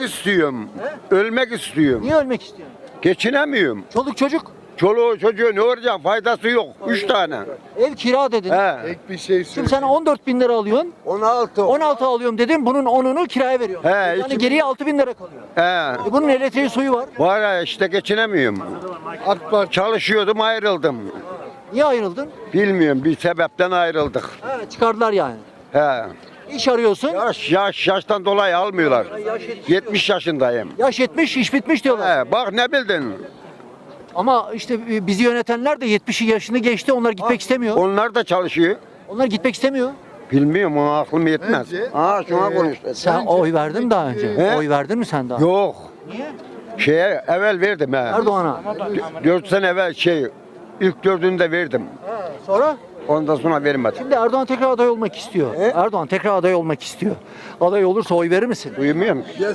Ölmek istiyorum. Ölmek istiyorum. Niye ölmek istiyorsun? Geçinemiyorum. Çoluk çocuk. Çoluğu çocuğu ne olacak? Faydası yok. Üç tane. Ev kira dedin. He. Ek bir şey Şimdi sen 14 bin lira alıyorsun. 16. 16 alıyorum dedin. Bunun 10'unu kiraya veriyorsun. He, yani iki- geriye 6 bin lira kalıyor. He. E bunun elektriği suyu var. Var ya işte geçinemiyorum. AK Parti Çalışıyordum ayrıldım. Niye ayrıldın? Bilmiyorum bir sebepten ayrıldık. He, çıkardılar yani. He. İş arıyorsun. Yaş yaş yaştan dolayı almıyorlar. Yaş yetmiş 70 yaşındayım. Yaş 70, iş bitmiş diyorlar. He, bak ne bildin? Ama işte e, bizi yönetenler de 70 yaşını geçti. Onlar gitmek istemiyor. Onlar da çalışıyor. Onlar gitmek istemiyor. Bilmiyorum o aklım yetmez. Bence, Aa şuna e, konuştu. Sen oy verdin mi daha önce? He? Oy verdin mi sen daha? Yok. Niye? Şeye evvel verdim he. Erdoğan'a. D- Dört sene evvel şey ilk dördünde verdim. Sonra? Ondan sonra vermedim. Şimdi Erdoğan tekrar aday olmak istiyor. Erdoğan tekrar aday olmak istiyor. Aday olursa oy verir misin? Ya sen